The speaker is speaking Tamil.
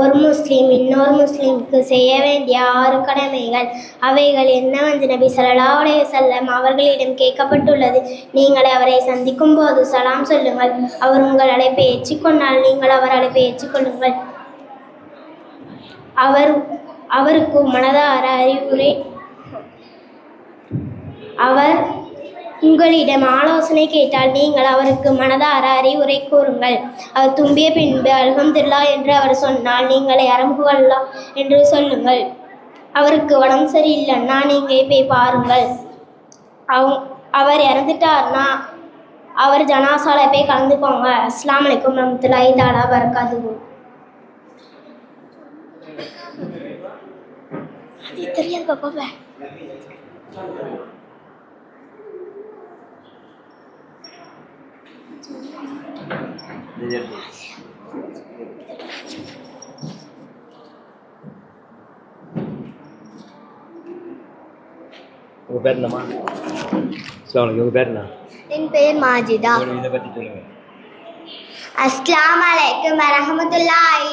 ஒரு முஸ்லீம் இன்னொரு முஸ்லீமுக்கு செய்ய வேண்டிய ஆறு கடமைகள். அவைகள் என்னவென்று நபி ஸல்லல்லாஹு செல்லம் அவர்களிடம் கேட்கப்பட்டுள்ளது. நீங்கள் அவரை சந்திக்கும் போது சலாம் சொல்லுங்கள். அவர் உங்கள் அழைப்பை ஏற்றுக்கொண்டால் நீங்கள் அவர் அழைப்பை ஏற்றுக்கொள்ளுங்கள். அவர் அவருக்கு மனதார அறிவுரை அவர் உங்களிடம் ஆலோசனை கேட்டால் நீங்கள் அவருக்கு மனதார அறிவுரை கூறுங்கள். அவர் தும்பிய பின்பு அல்ஹம்துலில்லா என்று அவர் சொன்னால் நீங்களை அரம்புவல்லா என்று சொல்லுங்கள். அவருக்கு உடம்பு சரியில்லைன்னா நீங்கள் போய் பாருங்கள். அவ அவர் இறந்துட்டார்னா அவர் ஜனாசால போய் கலந்துக்கோங்க அஸ்லாம் அலைக்கும் ரஹ்மத்துல்லாஹி தஆலா பரக்காத்துஹு. அது தெரியாது பாப்பா. உங்கள் பேர் என்னம்மா சொல்லுங்க உங்கள் பேர் என்ன என் பெயர் மாஜிதா உங்களுக்கு இதை பற்றி சொல்லுங்கள் அஸ்லாம் அலைக்கும் வரஹமத்துல்லாஹி தஆலா பரகாத்துஹு